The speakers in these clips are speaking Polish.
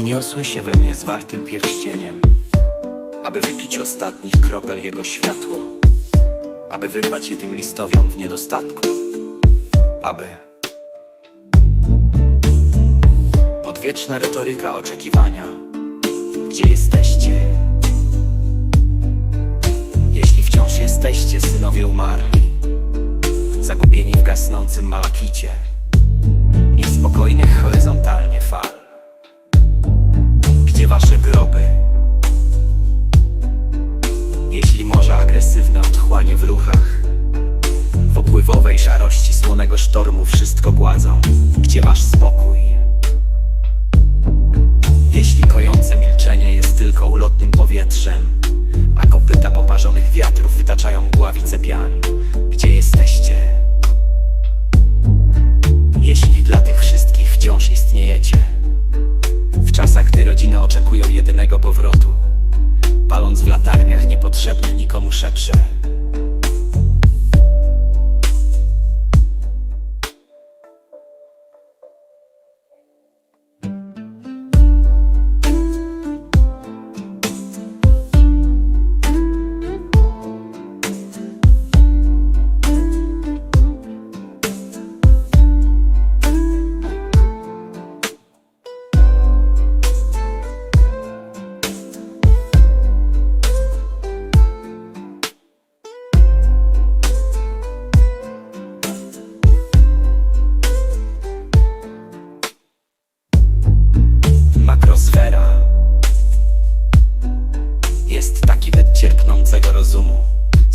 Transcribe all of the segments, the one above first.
Wniosły się we mnie zwartym pierścieniem. Aby wypić ostatnich kropel jego światło. Aby wyrwać je tym listowiom w niedostatku. Aby. Odwieczna retoryka oczekiwania. Gdzie jesteście? Jeśli wciąż jesteście synowie umarli. Zagubieni w gasnącym malakicie. Niespokojnych horyzontalnie fal Gdzie wasze groby? Jeśli morza agresywne otchłanie w ruchach W opływowej szarości słonego sztormu wszystko gładzą Gdzie wasz spokój? Jedynego powrotu. Paląc w latarniach niepotrzebny nikomu szepcze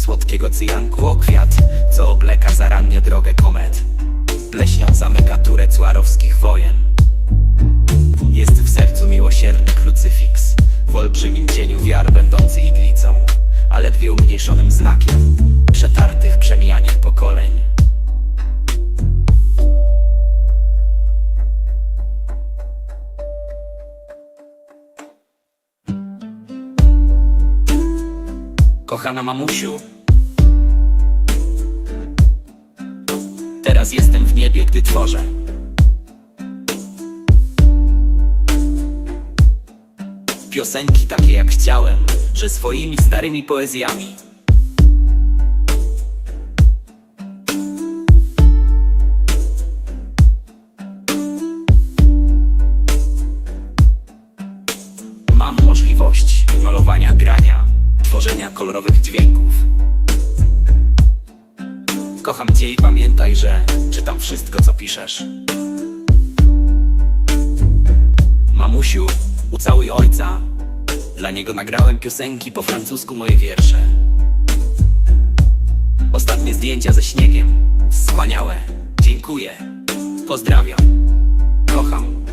Słodkiego cyjanku o kwiat Co obleka zarannie drogę komet. Pleśnią zamyka turę cuarowskich wojen. Jest w sercu miłosierny krucyfiks. W olbrzymim cieniu wiar będący iglicą A ledwie umniejszonym znakiem Przetartych przemijaniem pokoleń. Kochana mamusiu Teraz jestem w niebie, gdy tworzę Piosenki takie jak chciałem Że swoimi starymi poezjami Mam możliwość malowania, grania, tworzenia kolorowych dźwięków. Kocham cię i pamiętaj, że czytam wszystko, co piszesz. Mamusiu, ucałuj ojca. Dla niego nagrałem piosenki po francusku moje wiersze. Ostatnie zdjęcia ze śniegiem. Wspaniałe. Dziękuję. Pozdrawiam. Kocham.